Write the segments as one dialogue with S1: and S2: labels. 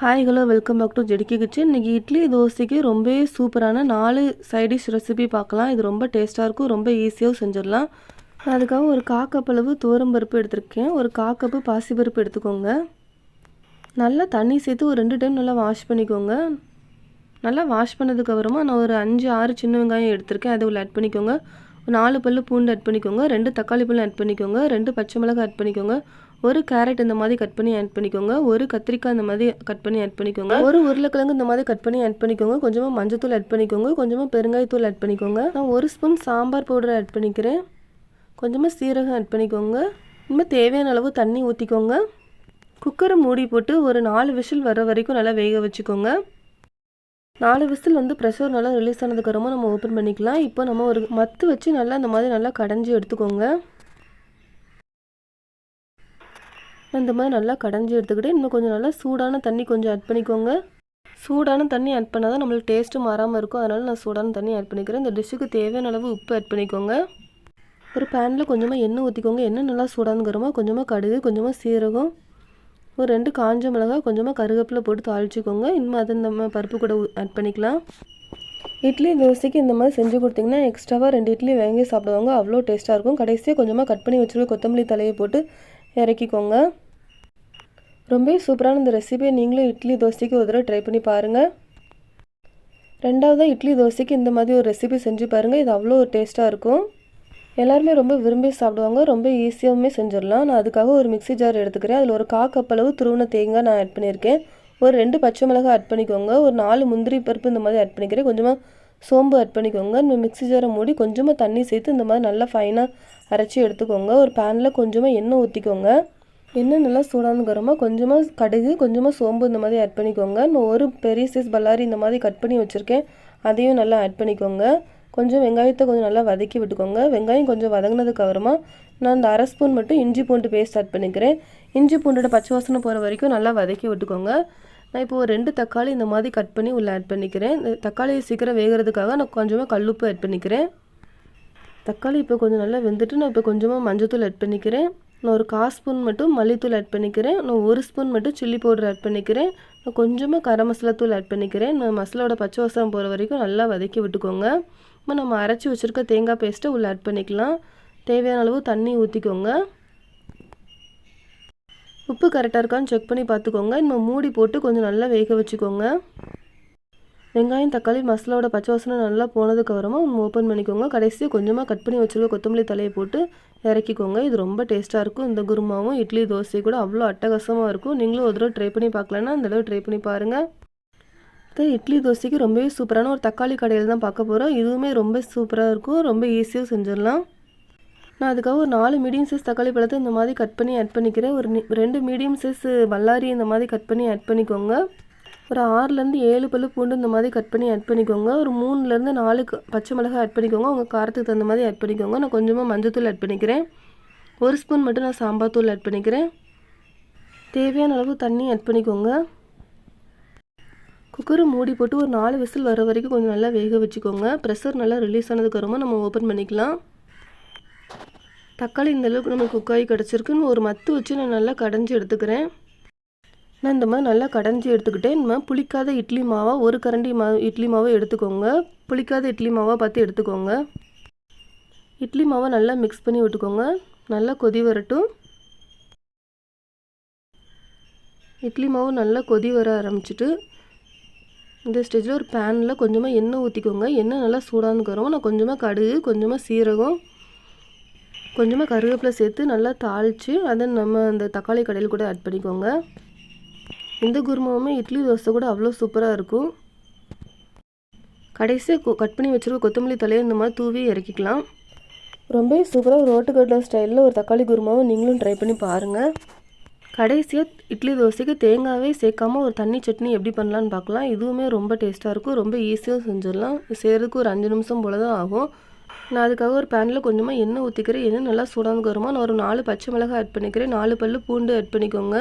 S1: Hi hello welcome back to ஜெடிக்கி kitchen இன்றைக்கி இட்லி தோசைக்கு ரொம்பவே சூப்பரான நாலு சைடிஷ் ரெசிபி பார்க்கலாம். இது ரொம்ப டேஸ்ட்டாக இருக்கும் ரொம்ப ஈஸியாகவும் செஞ்சிடலாம். அதுக்காக ஒரு காக்கப்பளவு பருப்பு எடுத்திருக்கேன். ஒரு காக்கப்பு பாசிப்பருப்பு எடுத்துக்கோங்க. நல்லா தண்ணி சேர்த்து ஒரு ரெண்டு டைம் நல்லா வாஷ் பண்ணிக்கோங்க. நல்லா வாஷ் பண்ணதுக்கப்புறமா நான் ஒரு அஞ்சு ஆறு சின்ன வெங்காயம் எடுத்திருக்கேன். அதை உள்ள ஆட் பண்ணிக்கோங்க. நாலு பல்லு பூண்டு ஆட் பண்ணிக்கோங்க. ரெண்டு தக்காளி பழம் ஆட் பண்ணிக்கோங்க. ரெண்டு பச்சை மிளகாய் ஆட் பண்ணிக்கோங்க. ஒரு கேரட் இந்த மாதிரி கட் பண்ணி ஆட் பண்ணிக்கோங்க. ஒரு கத்திரிக்காய் இந்த மாதிரி கட் பண்ணி ஆட் பண்ணிக்கோங்க. ஒரு உருளைக்கிழங்கு இந்த மாதிரி கட் பண்ணி ஆட் பண்ணிக்கோங்க. கொஞ்சமாக மஞ்சத்தூள் ஆட் பண்ணிக்கோங்க. கொஞ்சமாக பெருங்காயத்தூள் ஆட் பண்ணிக்கோங்க. நான் ஒரு ஸ்பூன் சாம்பார் பவுடர் ஆட் பண்ணிக்கிறேன். கொஞ்சமாக சீரகம் ஆட் பண்ணிக்கோங்க. இனிமேல் தேவையான அளவு தண்ணி ஊற்றிக்கோங்க குக்கரை மூடி போட்டு ஒரு நாலு விசில் வர வரைக்கும் நல்லா வேக வச்சுக்கோங்க. நாலு விசில் வந்து ப்ரெஷர் நல்லா ரிலீஸ் ஆனதுக்கப்புறமா நம்ம ஓப்பன் பண்ணிக்கலாம். இப்போ நம்ம ஒரு மத்து வச்சு நல்லா இந்த மாதிரி நல்லா கடைஞ்சி எடுத்துக்கோங்க. இந்த மாதிரி நல்லா கடைஞ்சி எடுத்துக்கிட்டு இன்னும் கொஞ்சம் நல்லா சூடான தண்ணி கொஞ்சம் ஆட் பண்ணிக்கோங்க. சூடான தண்ணி ஆட் பண்ணால் தான் நம்மளுக்கு டேஸ்ட்டு மாறாமல் இருக்கும். அதனால் நான் சூடான தண்ணி ஆட் பண்ணிக்கிறேன். இந்த டிஷ்ஷுக்கு தேவையான அளவு உப்பு ஆட் பண்ணிக்கோங்க. ஒரு பேனில் கொஞ்சமாக எண்ணெய் ஊற்றிக்கோங்க எண்ணெய் நல்லா சூடானுங்கிறோமா கொஞ்சமாக கடுகு கொஞ்சமாக சீரகம் ஒரு ரெண்டு காஞ்ச மிளகா கொஞ்சமாக கருவேப்பிலை போட்டு தாளிச்சிக்கோங்க. இனிமேல் அதை நம்ம பருப்பு கூட ஆட் பண்ணிக்கலாம். இட்லி தோசைக்கு இந்த மாதிரி செஞ்சு கொடுத்தீங்கன்னா எக்ஸ்ட்ராவாக ரெண்டு இட்லி வாங்கி சாப்பிடுவாங்க. அவ்வளோ டேஸ்ட்டாக இருக்கும். கடைசியாக கொஞ்சமாக கட் பண்ணி வச்சுருக்க கொத்தமல்லி தலையை போட்டு இறக்கிக்கோங்க. ரொம்ப சூப்பரான இந்த ரெசிபியை நீங்களும் இட்லி தோசைக்கு ஒரு தடவை ட்ரை பண்ணி பாருங்கள் ரெண்டாவதாக இட்லி தோசைக்கு இந்த மாதிரி ஒரு ரெசிபி செஞ்சு பாருங்கள் இது அவ்வளோ ஒரு டேஸ்ட்டாக இருக்கும். எல்லாருமே ரொம்ப விரும்பி சாப்பிடுவாங்க. ரொம்ப ஈஸியாகவுமே செஞ்சிடலாம். நான் அதுக்காக ஒரு மிக்சி ஜார் எடுத்துக்கிறேன். அதில் ஒரு காக்கப்பளவு துருவன தேங்காய் நான் ஆட் பண்ணியிருக்கேன். ஒரு ரெண்டு பச்சை மிளகாய் ஆட் பண்ணிக்கோங்க. ஒரு நாலு முந்திரி பருப்பு இந்த மாதிரி ஆட் பண்ணிக்கிறேன். கொஞ்சமாக சோம்பு ஆட் பண்ணிக்கோங்க. இந்த மிக்சி ஜாரை மூடி கொஞ்சமாக தண்ணி சேர்த்து இந்த மாதிரி நல்லா ஃபைனாக அரைச்சி எடுத்துக்கோங்க. ஒரு பேனில் கொஞ்சமாக எண்ணெய் ஊற்றிக்கோங்க எண்ணெய் நல்லா சூடானுக்கிறோமா கொஞ்சமாக கடுகு கொஞ்சமாக சோம்பு இந்த மாதிரி ஆட் பண்ணிக்கோங்க. நான் ஒரு பெரிய சைஸ் பல்லாரி இந்த மாதிரி கட் பண்ணி வச்சுருக்கேன். அதையும் நல்லா ஆட் பண்ணிக்கோங்க. கொஞ்சம் வெங்காயத்தை கொஞ்சம் நல்லா வதக்கி விட்டுக்கோங்க. வெங்காயம் கொஞ்சம் வதங்கினதுக்கு அப்புறமா நான் இந்த அரை ஸ்பூன் மட்டும் இஞ்சி பூண்டு பேஸ்ட் ஆட் பண்ணிக்கிறேன். இஞ்சி பூண்டோட பச்சை வாசனை போகிற வரைக்கும் நல்லா வதக்கி விட்டுக்கோங்க. நான் இப்போ ஒரு ரெண்டு தக்காளி இந்த மாதிரி கட் பண்ணி உள்ளே ஆட் பண்ணிக்கிறேன். இந்த தக்காளி சீக்கிரம் வேகிறதுக்காக நான் கொஞ்சமாக கல்லுப்பு ஆட் பண்ணிக்கிறேன். தக்காளி இப்போ கொஞ்சம் நல்லா வெந்துட்டு நான் இப்போ கொஞ்சமாக மஞ்சத்தூள் ஆட் பண்ணிக்கிறேன். நான் ஒரு கால் ஸ்பூன் மட்டும் மல்லித்தூள் ஆட் பண்ணிக்கிறேன். நான் ஒரு ஸ்பூன் மட்டும் சில்லி பவுடர் ஆட் பண்ணிக்கிறேன். நான் கொஞ்சமாக கரம் மசாலா தூள் ஆட் பண்ணிக்கிறேன். நான் மசாலாவோட பச்சை வாசம் போகிற வரைக்கும் நல்லா வதக்கி விட்டுக்கோங்க. இப்போ நம்ம அரைச்சி வச்சுருக்க தேங்காய் பேஸ்ட்டை உள்ளே ஆட் பண்ணிக்கலாம். தேவையான அளவு தண்ணி ஊற்றிக்கோங்க உப்பு கரெக்டாக இருக்கான்னு செக் பண்ணி பார்த்துக்கோங்க. நம்ம மூடி போட்டு கொஞ்சம் நல்லா வேக வச்சுக்கோங்க. வெங்காயம் தக்காளி மசாலாவோட பச்சை வாசனை நல்லா போனதுக்கப்புறமா ஓப்பன் பண்ணிக்கோங்க. கடைசியாக கொஞ்சமாக கட் பண்ணி வச்சுருக்க கொத்தமல்லி தலையை போட்டு இறக்கிக்கோங்க. இது ரொம்ப டேஸ்ட்டாக இருக்கும். இந்த குருமாவும் இட்லி தோசை கூட அவ்வளோ அட்டகாசமாக இருக்கும். நீங்களும் ஒரு தடவை ட்ரை பண்ணி பார்க்கலன்னா அந்த தடவை ட்ரை பண்ணி பாருங்கள் இட்லி தோசைக்கு ரொம்பவே சூப்பரான ஒரு தக்காளி கடையில் தான் பார்க்க போகிறோம் இதுவுமே ரொம்ப சூப்பராக இருக்கும். ரொம்ப ஈஸியாக செஞ்சிடலாம். நான் அதுக்காக ஒரு நாலு மீடியம் சைஸ் தக்காளி பழத்தை இந்த மாதிரி கட் பண்ணி ஆட் பண்ணிக்கிறேன். ஒரு ரெண்டு மீடியம் சைஸ் வல்லாரி இந்த மாதிரி கட் பண்ணி ஆட் பண்ணிக்கோங்க. ஒரு ஆறுலேருந்து ஏழு பல்லு பூண்டு இந்த மாதிரி கட் பண்ணி ஆட் பண்ணிக்கோங்க. ஒரு மூணுலேருந்து நாலு பச்சை மிளகாய் ஆட் பண்ணிக்கோங்க. உங்கள் காரத்துக்கு தகுந்த மாதிரி ஆட் பண்ணிக்கோங்க. நான் கொஞ்சமாக மஞ்சத்தூள் ஆட் பண்ணிக்கிறேன். ஒரு ஸ்பூன் மட்டும் நான் சாம்பார் தூள் ஆட் பண்ணிக்கிறேன். தேவையான அளவு தண்ணி ஆட் பண்ணிக்கோங்க. குக்கரை மூடி போட்டு ஒரு நாலு விசில் வர வரைக்கும் கொஞ்சம் நல்லா வேக வச்சுக்கோங்க. ப்ரெஷர் நல்லா ரிலீஸ் ஆனதுக்கப்புறமா நம்ம ஓப்பன் பண்ணிக்கலாம். தக்காளி இந்தளவுக்கு நம்ம குக்காகி கிடச்சிருக்குன்னு ஒரு மத்து வச்சு நான் நல்லா கடைஞ்சி எடுத்துக்கிறேன். நான் இந்த மாதிரி நல்லா கடைஞ்சி எடுத்துக்கிட்டேன். நம்ம புளிக்காத இட்லி மாவாக ஒரு கரண்டி மா இட்லி மாவை எடுத்துக்கோங்க. புளிக்காத இட்லி மாவாக பார்த்து எடுத்துக்கோங்க. இட்லி மாவை நல்லா மிக்ஸ் பண்ணி விட்டுக்கோங்க. நல்லா கொதி வரட்டும். இட்லி மாவு நல்லா கொதி வர ஆரம்பிச்சிட்டு இந்த ஸ்டேஜில் ஒரு பேனில் கொஞ்சமாக எண்ணெய் ஊற்றிக்கோங்க எண்ணெய் நல்லா சூடானுக்கிறோம் நான் கொஞ்சமாக கடுகு கொஞ்சமாக சீரகம் கொஞ்சமாக கருவேப்பிலை சேர்த்து நல்லா தாளித்து அதை நம்ம அந்த தக்காளி கடையில் கூட ஆட் பண்ணிக்கோங்க. இந்த குருமாவுமே இட்லி தோசை கூட அவ்வளோ சூப்பராக இருக்கும். கடைசியாக கட் பண்ணி வச்சுருக்க கொத்தமல்லி தலையை இந்த மாதிரி தூவி இறக்கிக்கலாம். ரொம்ப சூப்பராக ரோட்டுக்கடலை ஸ்டைலில் ஒரு தக்காளி குருமாவும் நீங்களும் ட்ரை பண்ணி பாருங்கள் கடைசியாக இட்லி தோசைக்கு தேங்காவே சேர்க்காமல் ஒரு தண்ணி சட்னி எப்படி பண்ணலான்னு பார்க்கலாம் இதுவுமே ரொம்ப டேஸ்ட்டாக இருக்கும் ரொம்ப ஈஸியாக செஞ்சிடலாம். செய்கிறதுக்கு ஒரு அஞ்சு நிமிஷம் போல தான் ஆகும். நான் அதுக்காக ஒரு பேனில் கொஞ்சமாக எண்ணெய் ஊற்றிக்கிறேன் எண்ணெய் நல்லா சூடானதுக்கு வருமா நான் ஒரு நாலு பச்சை மிளகாய் ஆட் பண்ணிக்கிறேன். நாலு பல் பூண்டு ஆட் பண்ணிக்கோங்க.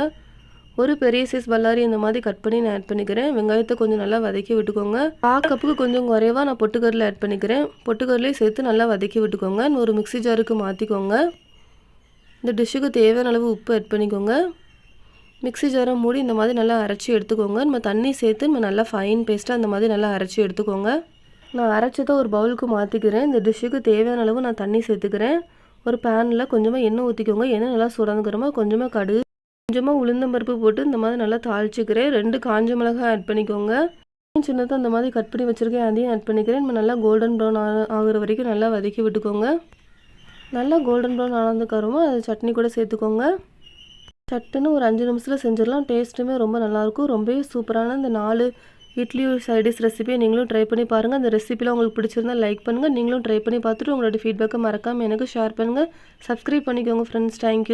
S1: ஒரு பெரிய சைஸ் பல்லாரி இந்த மாதிரி கட் பண்ணி நான் ஆட் பண்ணிக்கிறேன். வெங்காயத்தை கொஞ்சம் நல்லா வதக்கி விட்டுக்கோங்க. பா கப்புக்கு கொஞ்சம் குறைவாக நான் பொட்டுக்கடலை ஆட் பண்ணிக்கிறேன். பொட்டுக்கடலையும் சேர்த்து நல்லா வதக்கி விட்டுக்கோங்க. ஒரு மிக்சி ஜாருக்கு மாற்றிக்கோங்க இந்த டிஷ்ஷுக்கு தேவையான அளவு உப்பு ஆட் பண்ணிக்கோங்க. மிக்ஸி ஜாரை மூடி இந்த மாதிரி நல்லா அரைச்சி எடுத்துக்கோங்க. நம்ம தண்ணி சேர்த்து நம்ம நல்லா ஃபைன் பேஸ்ட்டாக அந்த மாதிரி நல்லா அரைச்சி எடுத்துக்கோங்க. நான் அரைச்சதை ஒரு பவுலுக்கு மாற்றிக்கிறேன் இந்த டிஷ்ஷுக்கு தேவையான அளவு நான் தண்ணி சேர்த்துக்கிறேன். ஒரு பேனில் கொஞ்சமாக எண்ணெய் ஊற்றிக்கோங்க எண்ணெய் நல்லா சுடந்துக்கிறோமா கொஞ்சமாக கடுகு கொஞ்சமாக உளுந்தம்பருப்பு போட்டு இந்த மாதிரி நல்லா தாளிச்சிக்கிறேன். ரெண்டு காஞ்ச மிளகாய் ஆட் பண்ணிக்கோங்க. சின்னதாக அந்த மாதிரி கட் பண்ணி வச்சுருக்கேன். அதையும் ஆட் பண்ணிக்கிறேன். நம்ம நல்லா கோல்டன் ப்ரௌன் ஆகிற வரைக்கும் நல்லா வதக்கி விட்டுக்கோங்க. நல்லா கோல்டன் ப்ரௌன் ஆனதுக்கப்புறமா அது சட்னி கூட சேர்த்துக்கோங்க. சட்டுன்னு ஒரு அஞ்சு நிமிஷத்தில் செஞ்சிடலாம். டேஸ்ட்டுமே ரொம்ப நல்லாயிருக்கும் ரொம்பவே சூப்பரான இந்த நாலு இட்லி சைடிஷ் ரெசிபியை நீங்களும் ட்ரை பண்ணி பாருங்கள் அந்த ரெசிபியில் உங்களுக்கு பிடிச்சிருந்தா லைக் பண்ணுங்கள் நீங்களும் ட்ரை பண்ணி பார்த்துட்டு உங்களோட ஃபீட்பேக்கை மறக்காமல் எனக்கு ஷேர் பண்ணுங்கள் சப்ஸ்கிரைப் பண்ணிக்கோங்க ஃப்ரெண்ட்ஸ் தேங்க்யூ